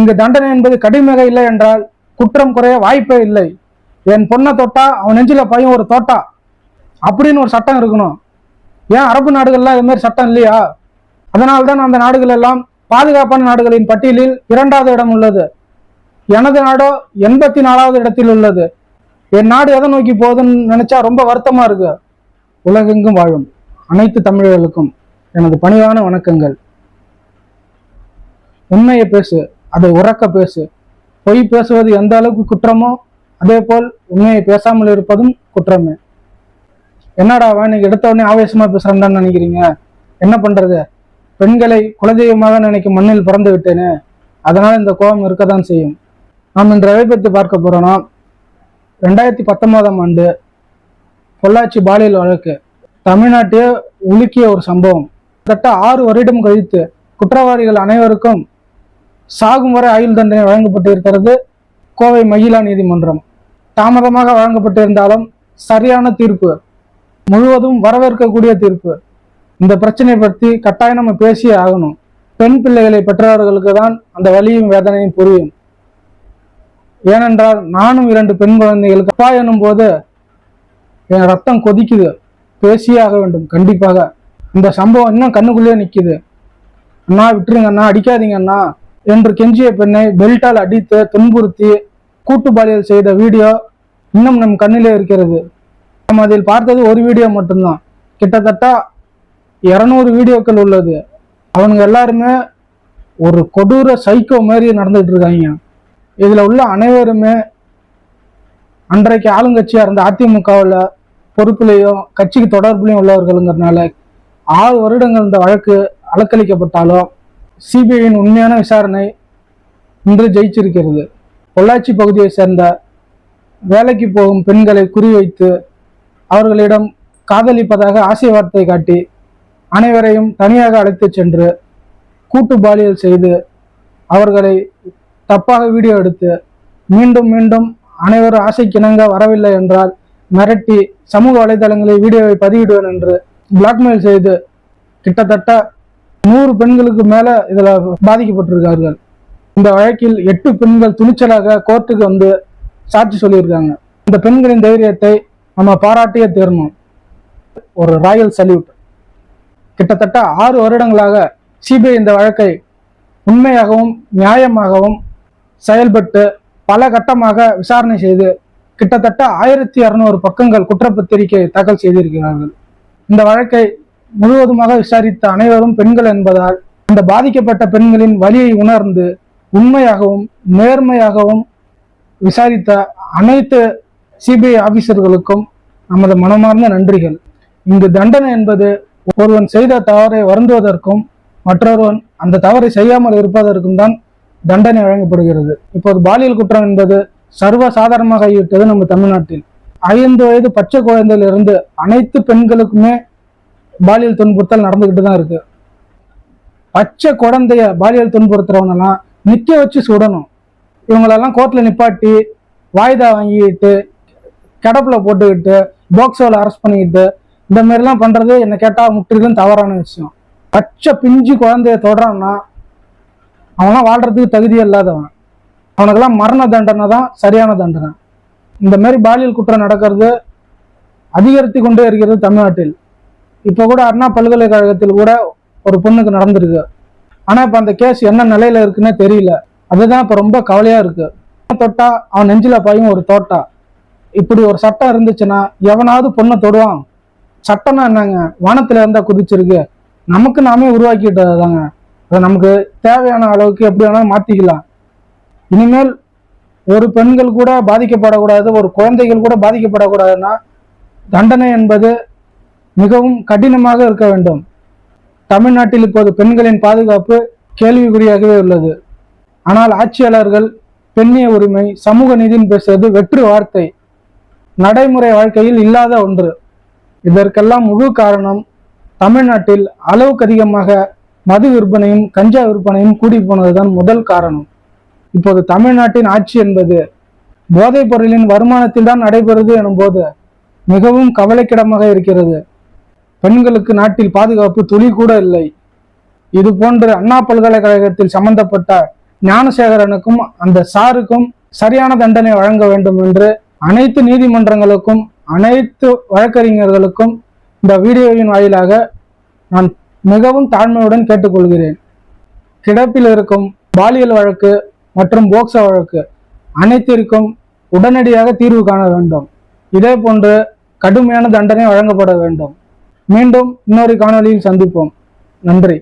இங்கு தண்டனை என்பது கடுமையாக இல்லை என்றால் குற்றம் குறைய வாய்ப்பே இல்லை. என் பொண்ணை தொட்டா அவன் நெஞ்சில பையன் ஒரு தோட்டா. அப்படின்னு ஒரு சட்டம் இருக்கணும். ஏன் அரபு நாடுகள்லாம் இது மாதிரி சட்டம் இல்லையா? அதனால்தான் அந்த நாடுகள் எல்லாம் பாதுகாப்பான நாடுகளின் பட்டியலில் இரண்டாவது இடம் உள்ளது. எனது நாடோ எண்பத்தி நாலாவது இடத்தில் உள்ளது. என் நாடு எதை நோக்கி போகுதுன்னு நினைச்சா ரொம்ப வருத்தமா இருக்கு. உலகெங்கும் வாழும் அனைத்து தமிழர்களுக்கும் எனது பணிவான வணக்கங்கள். உண்மையை பேசு. அதை உறக்க பேசு. பொய் பேசுவது எந்த அளவுக்கு குற்றமோ அதே போல் உண்மையை பேசாமல் இருப்பதும் குற்றமே. என்னடா அவன் இன்னைக்கு எடுத்த உடனே ஆவேசமா பேசுறான்னு நினைக்கிறீங்க? என்ன பண்றது? பெண்களை குலதெய்வமாக நினைக்கும் மண்ணில் பிறந்து விட்டேனே. அதனால இந்த கோபம் இருக்கத்தான் செய்யும். நாம் இன்று எதை பற்றி பார்க்க போறோம்னா ரெண்டாயிரத்தி பத்தொன்பதாம் ஆண்டு பொள்ளாச்சி பாலியல் வழக்கு. தமிழ்நாட்டையே உலுக்கிய ஒரு சம்பவம். கிட்டத்தட்ட ஆறு வருடம் கழித்து குற்றவாளிகள் அனைவருக்கும் சாகும் வரை ஆயுள் தண்டனை வழங்கப்பட்டு இருக்கிறது கோவை மகிழா நீதிமன்றம். தாமதமாக வழங்கப்பட்டிருந்தாலும் சரியான தீர்ப்பு முழுவதும் வரவேற்கக்கூடிய தீர்ப்பு. இந்த பிரச்சனை பற்றி கட்டாயம் நம்ம பேசியே ஆகணும். பெண் பிள்ளைகளை பெற்றவர்களுக்கு தான் அந்த வலியும் வேதனையும் புரியும். ஏனென்றால் நானும் இரண்டு பெண் குழந்தைகளுக்கு அப்பா எனும் போது என் ரத்தம் கொதிக்குது. பேசியே ஆக வேண்டும் கண்டிப்பாக. இந்த சம்பவம் இன்னும் கண்ணுக்குள்ளேயே நிற்கிது அண்ணா விட்டுருங்க அண்ணா அடிக்காதீங்க அண்ணா. என்று கெஞ்சிய பெண்ணை பெல்ட்டால் அடித்து துன்புறுத்தி கூட்டு பாலியல் செய்த வீடியோ இன்னும் நம் கண்ணிலே இருக்கிறது. நம்ம அதில் பார்த்தது ஒரு வீடியோ மட்டும்தான். கிட்டத்தட்ட இரநூறு வீடியோக்கள் உள்ளது. அவனுங்க எல்லாருமே ஒரு கொடூர சைக்கோ மாதிரி நடந்துட்டு இருக்காங்க. இதில் உள்ள அனைவருமே அன்றைக்கு ஆளுங்கட்சியாக இருந்த அதிமுகவில் பொறுப்புலையும் கட்சிக்கு தொடர்புலையும் உள்ளவர்களுங்கிறதுனால ஆறு வருடங்கள் இந்த வழக்கு அலக்களிக்கப்பட்டாலும் சிபிஐயின் உண்மையான விசாரணை இன்று ஜெயிச்சிருக்கிறது. பொள்ளாச்சி பகுதியை சேர்ந்த வேலைக்கு போகும் பெண்களை குறிவைத்து அவர்களிடம் காதலிப்பதாக ஆசை வார்த்தை காட்டி அனைவரையும் தனியாக அழைத்துச் சென்று கூட்டு பாலியல் செய்து அவர்களை தப்பாக வீடியோ எடுத்து மீண்டும் மீண்டும் அனைவரும் ஆசைக்கிணங்க வரவில்லை என்றால் மிரட்டி சமூக வலைதளங்களில் வீடியோவை பதிவிடுவேன் என்று பிளாக்மெயில் செய்து கிட்டத்தட்ட நூறு பெண்களுக்கு மேல இதுல பாதிக்கப்பட்டிருக்கார்கள். இந்த வழக்கில் எட்டு பெண்கள் துணிச்சலாக கோர்ட்டுக்கு வந்து சாட்சி சொல்லியிருக்காங்க. இந்த பெண்களின் தைரியத்தை நம்ம பாராட்டியே தேரணும். ஒரு ராயல் சல்யூட். கிட்டத்தட்ட ஆறு வருடங்களாக சிபிஐ இந்த வழக்கை உண்மையாகவும் நியாயமாகவும் செயல்பட்டு பல கட்டமாக விசாரணை செய்து கிட்டத்தட்ட ஆயிரத்தி அறுநூறு பக்கங்கள் குற்றப்பத்திரிகை தாக்கல் செய்திருக்கிறார்கள். இந்த வழக்கை முழுவதுமாக விசாரித்த அனைவரும் பெண்கள் என்பதால் இந்த பாதிக்கப்பட்ட பெண்களின் வழியை உணர்ந்து உண்மையாகவும் நேர்மையாகவும் விசாரித்த அனைத்து சிபிஐ ஆபீசர்களுக்கும் நமது மனமார்ந்த நன்றிகள். இங்கு தண்டனை என்பது ஒருவன் செய்த தவறை வருந்துவதற்கும் மற்றொருவன் அந்த தவறை செய்யாமல் இருப்பதற்கும் தான் தண்டனை வழங்கப்படுகிறது. இப்போது பாலியல் குற்றம் என்பது சர்வ சாதாரணமாக ஆகிவிட்டது நம்ம தமிழ்நாட்டில். ஐந்து வயது பச்சை குழந்தையிலிருந்து அனைத்து பெண்களுக்குமே பாலியல் துன்புறுத்தல் நடந்துகிட்டு தான் இருக்கு. பச்சை குழந்தைய பாலியல் துன்புறுத்துறவனெல்லாம் நிக்க வச்சு சுடணும். இவங்களெல்லாம் கோர்ட்டில் நிப்பாட்டி வாய்தா வாங்கிக்கிட்டு கிடப்புல போட்டுக்கிட்டு போக்சோல அரெஸ்ட் பண்ணிக்கிட்டு இந்த மாதிரிலாம் பண்ணுறது என்ன கேட்டால் முற்றிலும் தவறான விஷயம். பச்சை பிஞ்சு குழந்தைய தொடறான்னா அவன்லாம் வாழ்கிறதுக்கு தகுதி இல்லாதவன். அவனுக்கெல்லாம் மரண தண்டனை தான் சரியான தண்டனை. இந்த மாதிரி பாலியல் குற்றம் நடக்கிறது அதிகரித்து கொண்டே இருக்கிறது தமிழ்நாட்டில். இப்போ கூட அண்ணா பல்கலைக்கழகத்தில் கூட ஒரு பொண்ணுக்கு நடந்திருக்கு. ஆனால் இப்போ அந்த கேஸ் என்ன நிலையில இருக்குன்னே தெரியல. அதுதான் இப்போ ரொம்ப கவலையாக இருக்கு. தொட்டா அவன் நெஞ்சில் பாயும் ஒரு தோட்டா. இப்படி ஒரு சட்டம் இருந்துச்சுன்னா எவனாவது பொண்ணை தொடுவான்? சட்டம்னா என்னங்க? வானத்தில் இருந்தால் குதிச்சிருக்கு. நமக்கு நாமே உருவாக்கிட்டதுதாங்க அதை நமக்கு தேவையான அளவுக்கு எப்படி வேணாலும் மாற்றிக்கலாம் இனிமேல் ஒரு பெண்கள் கூட பாதிக்கப்படக்கூடாது ஒரு குழந்தைகள் கூட பாதிக்கப்படக்கூடாதுன்னா தண்டனை என்பது மிகவும் கடினமாக இருக்க வேண்டும். தமிழ்நாட்டில் இப்போது பெண்களின் பாதுகாப்பு கேள்விக்குறியாகவே உள்ளது. ஆனால் ஆட்சியாளர்கள் பெண்ணிய உரிமை சமூக நீதின்னு பேசுவது வெற்று வார்த்தை. நடைமுறை வாழ்க்கையில் இல்லாத ஒன்று. இதற்கெல்லாம் முழு காரணம் தமிழ்நாட்டில் அளவுக்கு அதிகமாக மது விற்பனையும் கஞ்சா விற்பனையும் கூடி போனதுதான் முதல் காரணம். இப்போது தமிழ்நாட்டின் ஆட்சி என்பது போதைப் பொருளின் வருமானத்தில் தான் நடைபெறுது எனும்போது மிகவும் கவலைக்கிடமாக இருக்கிறது. பெண்களுக்கு நாட்டில் பாதுகாப்பு துளி கூட இல்லை. இது போன்று அண்ணா பல்கலைக்கழகத்தில் சம்பந்தப்பட்ட ஞானசேகரனுக்கும் அந்த சாருக்கும் சரியான தண்டனை வழங்க வேண்டும் என்று அனைத்து நீதிமன்றங்களுக்கும் அனைத்து வழக்கறிஞர்களுக்கும் இந்த வீடியோவின் வாயிலாக நான் மிகவும் தாழ்மையுடன் கேட்டுக்கொள்கிறேன். கிடப்பில் இருக்கும் பாலியல் வழக்கு மற்றும் போக்சோ வழக்கு அனைத்திற்கும் உடனடியாக தீர்வு காண வேண்டும். இதே போன்று கடுமையான தண்டனை வழங்கப்பட வேண்டும். மீண்டும் இன்னொரு காணொலியில் சந்திப்போம். நன்றி.